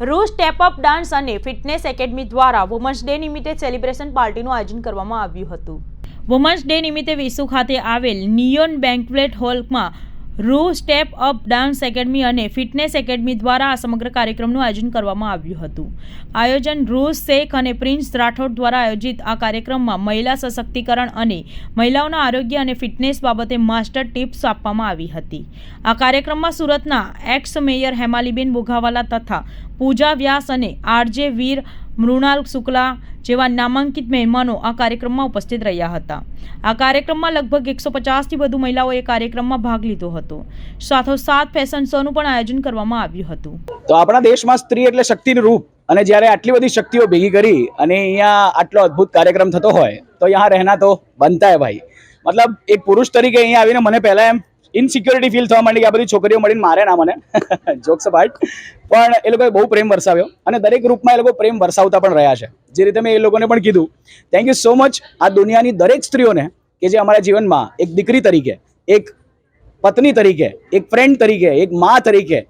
રૂ step up dance અને fitness academy દ્વારા વુમન્સ ડે નિમિત્તે સેલિબ્રેશન પાર્ટીનું આયોજન કરવામાં આવ્યું હતું. વુમન્સ ડે નિમિત્તે વિસુ ખાતે આવેલ નિયોન બેન્કવેટ હોલમાં રૂ સ્ટેપ અપ ડાન્સ એકેડમી અને ફિટનેસ એકેડમી દ્વારા આ સમગ્ર કાર્યક્રમનું આયોજન કરવામાં આવ્યું હતું. આયોજન રૂ, શેખ અને પ્રિન્સ રાઠોડ દ્વારા આયોજિત આ કાર્યક્રમમાં મહિલા સશક્તિકરણ અને મહિલાઓના આરોગ્ય અને ફિટનેસ બાબતે માસ્ટર ટિપ્સ આપવામાં આવી હતી. આ કાર્યક્રમમાં સુરતના એક્સ મેયર હેમાલીબેન બોઘાવાલા તથા પૂજા વ્યાસ અને આરજે વીર મૃણાલ શુક્લા જેવા નામાંકિત મહેમાનો આ કાર્યક્રમમાં ઉપસ્થિત રહ્યા હતા. આ કાર્યક્રમમાં લગભગ એકસો પચાસથી વધુ મહિલાઓએ કાર્યક્રમમાં ભાગ લીધો હતો. સાથોસાથ ફેશન શોનું પણ આયોજન કરવામાં આવ્યું હતું. તો આપણા દેશમાં સ્ત્રી એટલે શક્તિનું રૂપ. અને જ્યારે આટલી બધી શક્તિઓ ભેગી કરી અને અહીંયા આટલો અદ્ભુત કાર્યક્રમ થતો હોય, તો અહીંયા રહેના તો બનતા હે ભાઈ. મતલબ એક પુરુષ તરીકે અહીંયા આવીને મને પહેલાં એમ ઇનસિક્યોરિટી ફીલ થવા માંડી કે આ બધી છોકરીઓ મળીને મારે ના મને. જોક્સ અપાર્ટ પણ એ લોકોએ બહુ પ્રેમ વરસાવ્યો અને દરેક રૂપમાં એ લોકો પ્રેમ વરસાવતા પણ રહ્યા છે. જે રીતે મેં એ લોકોને પણ કીધું. થેન્ક યુ સો મચ આ દુનિયાની દરેક સ્ત્રીઓને કે જે અમારા જીવનમાં એક દીકરી તરીકે, એક પત્ની તરીકે, એક ફ્રેન્ડ તરીકે, એક મા તરીકે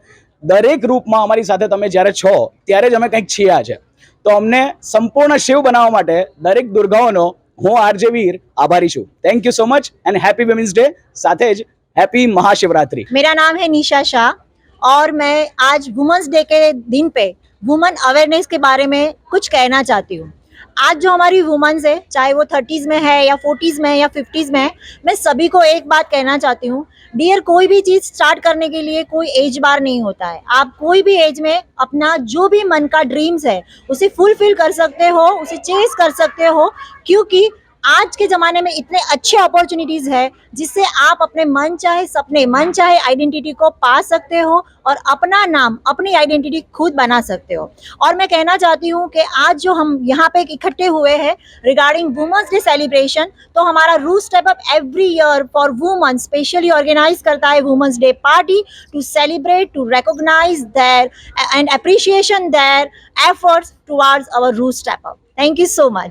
દરેક રૂપમાં અમારી સાથે તમે જ્યારે છો, ત્યારે જ અમે કંઈક છીએ છે તો અમને સંપૂર્ણ શિવ બનાવવા માટે દરેક દુર્ગાઓનો હું આરજે વીર આભારી છું. Thank you so much and happy women's day સાથે જ हैप्पी महाशिवरात्रि मेरा नाम है निशा शाह और मैं आज वुमेंस डे के दिन पे वुमेन अवेयरनेस के बारे में कुछ कहना चाहती हूँ। आज जो हमारी वुमेंस है, चाहे वो थर्टीज़ में है या फोर्टीज़ में है या फिफ्टीज़ में है, मैं सभी को एक बात कहना चाहती हूँ। डियर कोई भी चीज़ स्टार्ट करने के लिए कोई एज बार नहीं होता है। आप कोई भी एज में अपना जो भी मन का ड्रीम्स है, उसे फुलफिल कर सकते हो, उसे चेज कर सकते हो, क्योंकि आज के ज़माने में इतने अच्छे अपॉर्चुनिटीज़ है, जिससे आप अपने मन चाहे, सपने मन चाहे आइडेंटिटी को पा सकते हो और अपना नाम, अपनी आइडेंटिटी खुद बना सकते हो। और मैं कहना चाहती हूँ कि आज जो हम यहाँ पे इकट्ठे हुए हैं रिगार्डिंग वुमेंस डे सेलिब्रेशन तो हमारा Roo step up every year for women specially organise करता है women's day party to celebrate to recognize their, and appreciation their efforts towards our Roo step up thank you so much